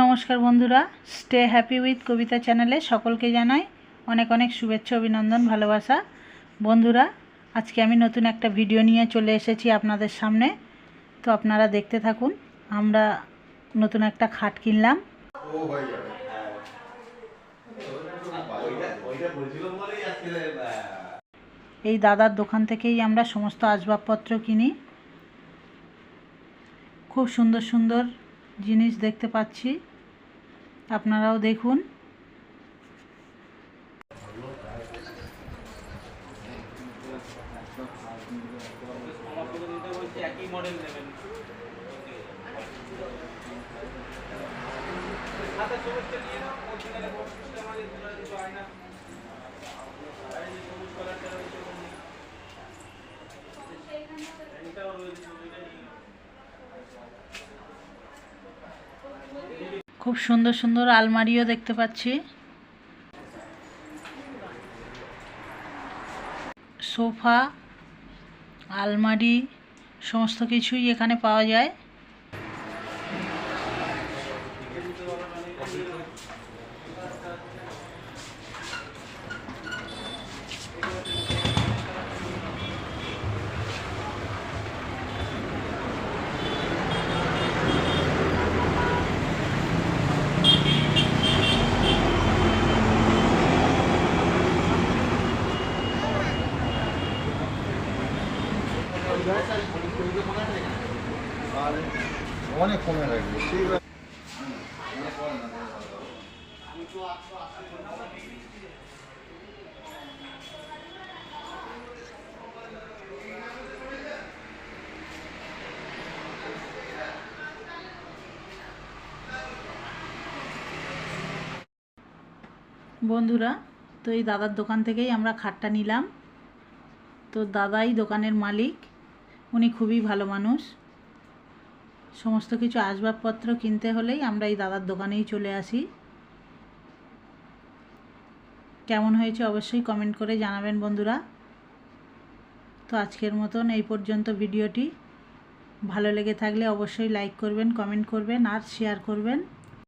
নমস্কার বন্ধুরা stay happy with কবিতা চ্যানেলে সকলকে জানাই অনেক অনেক শুভেচ্ছা অভিনন্দন ভালোবাসা। বন্ধুরা আজকে আমি নতুন একটা ভিডিও নিয়ে চলে এসেছি আপনাদের সামনে। তো আপনারা দেখতে থাকুন আমরা নতুন একটা খাট কিনলাম। এই দাদার দোকান থেকেই আমরা সমস্ত আসবাবপত্র কিনি। খুব সুন্দর সুন্দর জিনিস দেখতে পাচ্ছি। আপনারাও দেখুন। খুব সুন্দর সুন্দর আলমারিও দেখতে পাচ্ছি। সোফা আলমারি সমস্ত কিছুই এখানে পাওয়া যায়। অনেক কমে লাগবে ঠিক আছে। বন্ধুরা, তো এই দাদার দোকান থেকেই আমরা খাটটা নিলাম। তো দাদাই দোকানের মালিক। উনি খুবই ভালো মানুষ। সমস্ত কিছু আসবাবপত্র কিনতে হলেই আমরা এই দাদার দোকানেই চলে আসি। কেমন হয়েছে অবশ্যই কমেন্ট করে জানাবেন বন্ধুরা। তো আজকের মতন এই পর্যন্ত ভিডিওটি। ভালো লেগে থাকলে অবশ্যই লাইক করবেন কমেন্ট করবেন আর শেয়ার করবেন।